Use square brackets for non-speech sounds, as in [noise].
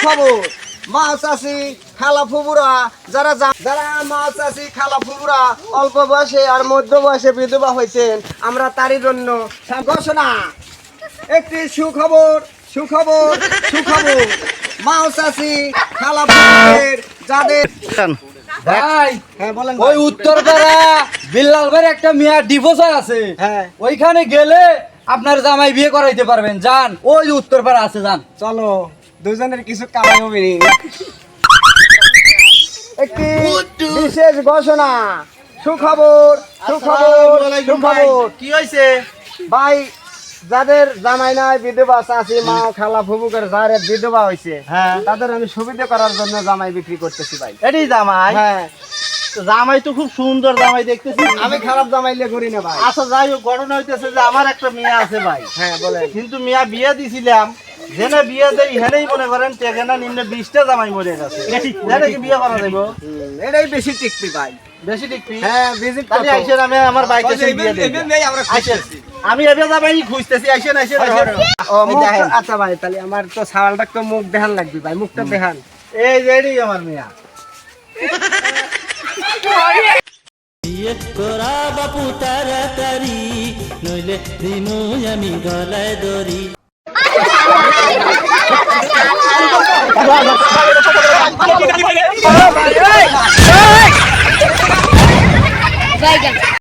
সুখবর মা চাষি খালা ফুবুরা যারা যারা মা চাষি খালা ফুবুরা অল্প বয়সে আর মধ্য বয়সে বিধবা হয়েছেন আমরা তারই জন্য ঘোষণা। একটি সুখবর সুখবর সুখবর। মা চাষি খালা ফুবুরের যাদের ভাই হ্যাঁ বলেন ওই ভাই। উত্তরপাড়া বিল্লাল ভাইয়ের একটা মিয়া ডিভোর্স আছে। হ্যাঁ। ওইখানে গেলে আপনার জামাই বিয়ে করাইতে পারবেন যান। ওই উত্তরপাড়া আছে যান। চলো। দুজনের কিছু কামাই হবে একটি বিশেষ ঘোষণা। সুখবর সুখবর সুখবর। কি হয়েছে? ভাই যাদের জামাই নাই বিধবা চাষি মা খালা ফুবুকের যাদের বিধবা হয়েছে হ্যাঁ। তাদের আমি সুবিধা করার জন্য জামাই বিক্রি করতেছি ভাই। এটাই জামাই? হ্যাঁ। জামাই তো খুব সুন্দর জামাই দেখতেছি। আমি খারাপ জামাই জামাইলে করি না ভাই। আচ্ছা যাই হোক ঘটনা হইতেছে যে আমার একটা মেয়ে আছে ভাই। হ্যাঁ বলে কিন্তু মিয়া বিয়ে দিছিলাম। জেনে বিয়ে দেই হেনেই মনে করেন টেকেনা নিম্নে বিশটা জামাই মরে গেছে। জেনে কি বিয়ে করা যাইব? এটাই বেশি টিকতি ভাই। বেশি দেখবি হ্যাঁ ভিজিট আমি আমার বাইকে সেই বিয়ে দেই আইসেন। আমি এবে জামাই খুঁজতেছি আইসেন ও মুখ আচ্ছা ভাই তাহলে আমার তো সাওয়ালটা তো মুখ দেখান লাগবে ভাই মুখটা দেখান। এই যে এটাই আমার মিয়া। বিয়ে করা বাপু তাড়াতাড়ি নইলে দিনু আমি গলায় দড়ি। Ai, [laughs]